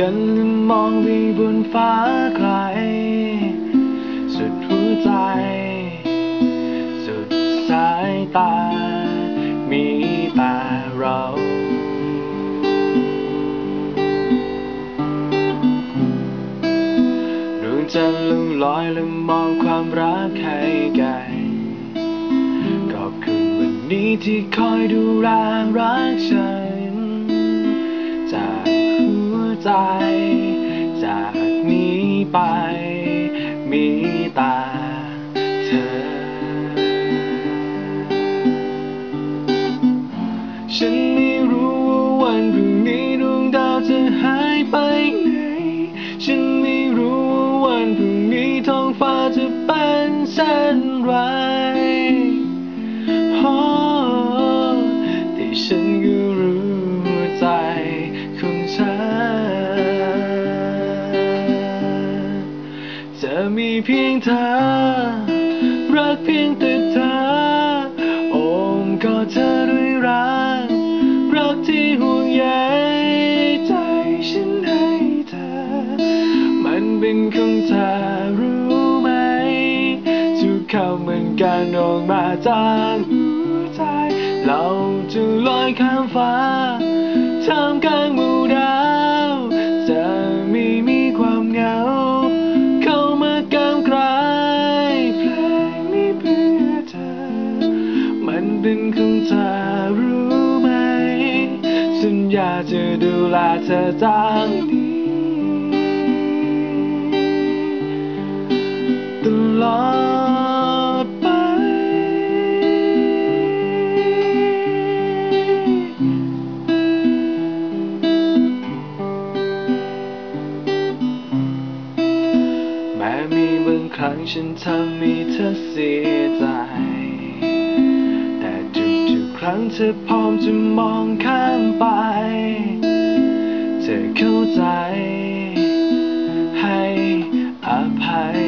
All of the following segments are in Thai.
กันละมองไปบนฟ้าไกล สุดหัวใจ สุดสายตา มีแต่เราดวงจันทร์ลงลอยละมองความรักให้กันขอบคุณวันนี้ที่คอยดูแลรักฉัน ใจจากนี้ไป มีแต่เธอ ฉันไม่รู้ว่าวันพรุ่งนี้ดวงดาวจะหายไปไหน ฉันไม่รู้ว่าวันพรุ่งนี้ท้องฟ้าจะเป็นเช่นไร เพียงเธอ รักเพียงแต่เธอ โอมกอดเธอด้วยรัก รักที่ห่วงใยใจฉันให้เธอ มันเป็นของเธอรู้ไหมทุกคำมันการออกมาจากหัวใจ เราจะลอยข้ามฟ้าท่ามกลางมู่ด นเป็นของเธอรู้ไหม ฉันอยากจะดูแลเธอจากนี้ตลอดไป แม้มีบางครั้งฉันทำให้เธอเสียใจ รั้งเธอพร้อมจะมองข้ามไป เธอเข้าใจ ให้อภัย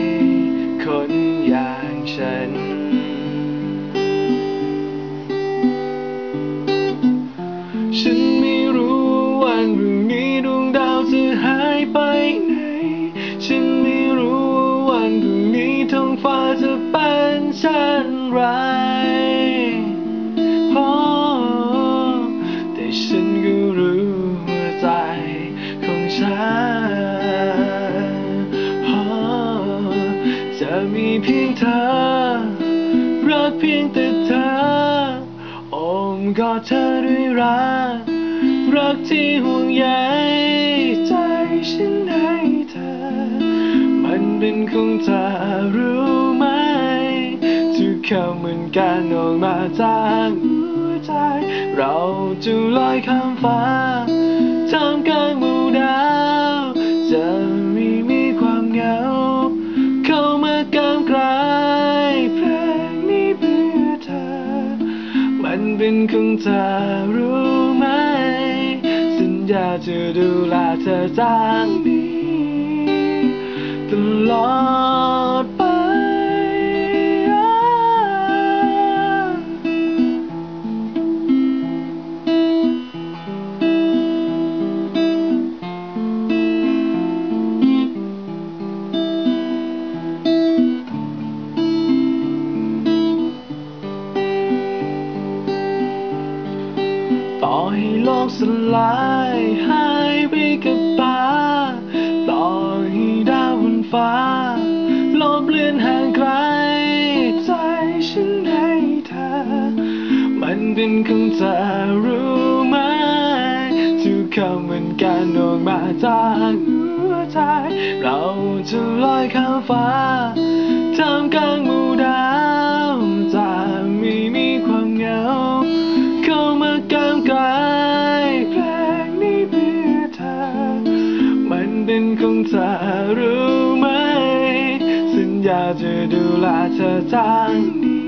คนอย่างฉัน ฉันไม่รู้ว่าวันพรุ่งนี้ดวงดาวจะหายไปไหน ฉันไม่รู้ว่าวันพรุ่งนี้ท้องฟ้าจะเป็นเช่นไร จะมีเพียงเธอ รักเพียงแต่เธออมกอดเธอด้วยรัก รักที่ห่วงใยใจฉันให้เธอ มันเป็นของเธอรู้ไหมทุกคำเหมือนการออกมาจากหัวใจ เราจะลอยข้ามฟ้า เป็นของเธอรู้ไหม สัญญาจะดูแลเธอจากนี้ตลอด กสลายหายไปกับตาต่อให้ดาวบนฟ้าลบเลือนห่างไกล ใจฉันให้เธอ มันเป็นของเธอรู้ไหมทุกคำเหมันการออกมาจากหัวใจ เราจะลอยข้ามฟ้า ดินของเธอรู้ไหม สัญญาจะดูแลเธอทางนี้